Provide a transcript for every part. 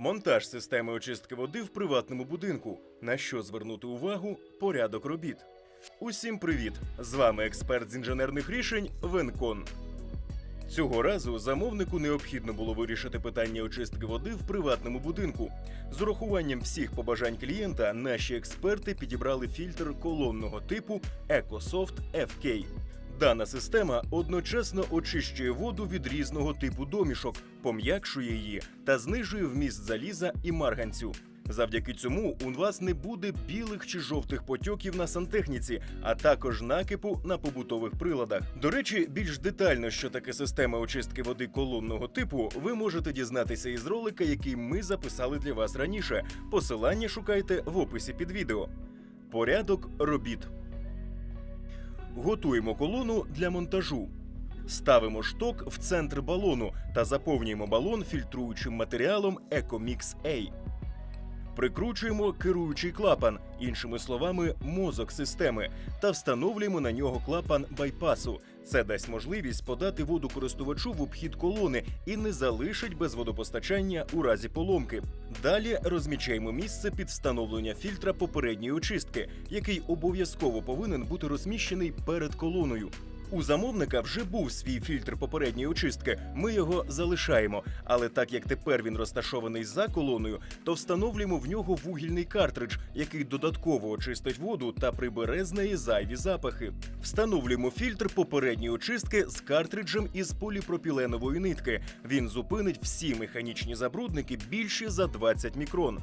Монтаж системи очистки води в приватному будинку. На що звернути увагу? Порядок робіт. Усім привіт! З вами експерт з інженерних рішень Венкон. Цього разу замовнику необхідно було вирішити питання очистки води в приватному будинку. З урахуванням всіх побажань клієнта наші експерти підібрали фільтр колонного типу EcoSoft FK. Дана система одночасно очищує воду від різного типу домішок, пом'якшує її та знижує вміст заліза і марганцю. Завдяки цьому у вас не буде білих чи жовтих потьоків на сантехніці, а також накипу на побутових приладах. До речі, більш детально, що таке система очистки води колонного типу, ви можете дізнатися із ролика, який ми записали для вас раніше. Посилання шукайте в описі під відео. Порядок робіт. Готуємо колону для монтажу. Ставимо шток в центр балону та заповнюємо балон фільтруючим матеріалом Ecomix A. Прикручуємо керуючий клапан, іншими словами, мозок системи, та встановлюємо на нього клапан байпасу. Це дасть можливість подати воду користувачу в обхід колони і не залишить без водопостачання у разі поломки. Далі розмічаємо місце під встановлення фільтра попередньої очистки, який обов'язково повинен бути розміщений перед колоною. У замовника вже був свій фільтр попередньої очистки. Ми його залишаємо. Але так як тепер він розташований за колоною, то встановлюємо в нього вугільний картридж, який додатково очистить воду та прибере з неї зайві запахи. Встановлюємо фільтр попередньої очистки з картриджем із поліпропіленової нитки. Він зупинить всі механічні забрудники більші за 20 мікрон.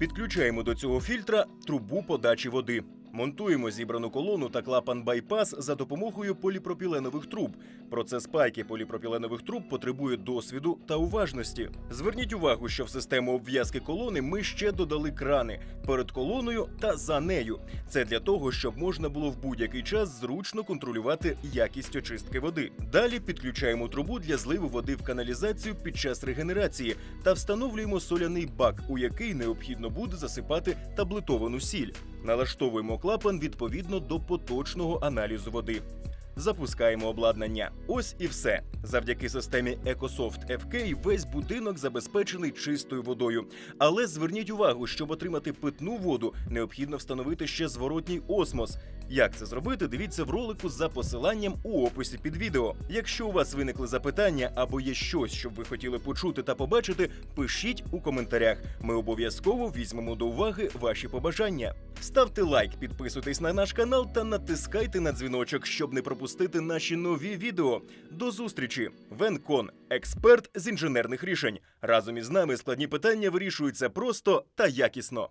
Підключаємо до цього фільтра трубу подачі води. Монтуємо зібрану колону та клапан байпас за допомогою поліпропіленових труб. Процес пайки поліпропіленових труб потребує досвіду та уважності. Зверніть увагу, що в систему обв'язки колони ми ще додали крани перед колоною та за нею. Це для того, щоб можна було в будь-який час зручно контролювати якість очистки води. Далі підключаємо трубу для зливу води в каналізацію під час регенерації та встановлюємо соляний бак, у який необхідно буде засипати таблетовану сіль. Налаштовуємо клапан відповідно до поточного аналізу води. Запускаємо обладнання. Ось і все. Завдяки системі EcoSoft FK весь будинок забезпечений чистою водою. Але зверніть увагу, щоб отримати питну воду, необхідно встановити ще зворотній осмос. Як це зробити, дивіться в ролику за посиланням у описі під відео. Якщо у вас виникли запитання або є щось, що ви хотіли почути та побачити, пишіть у коментарях. Ми обов'язково візьмемо до уваги ваші побажання. Ставте лайк, підписуйтесь на наш канал та натискайте на дзвіночок, щоб не пропустити наші нові відео. До зустрічі! Венкон, експерт з інженерних рішень. Разом із нами складні питання вирішуються просто та якісно.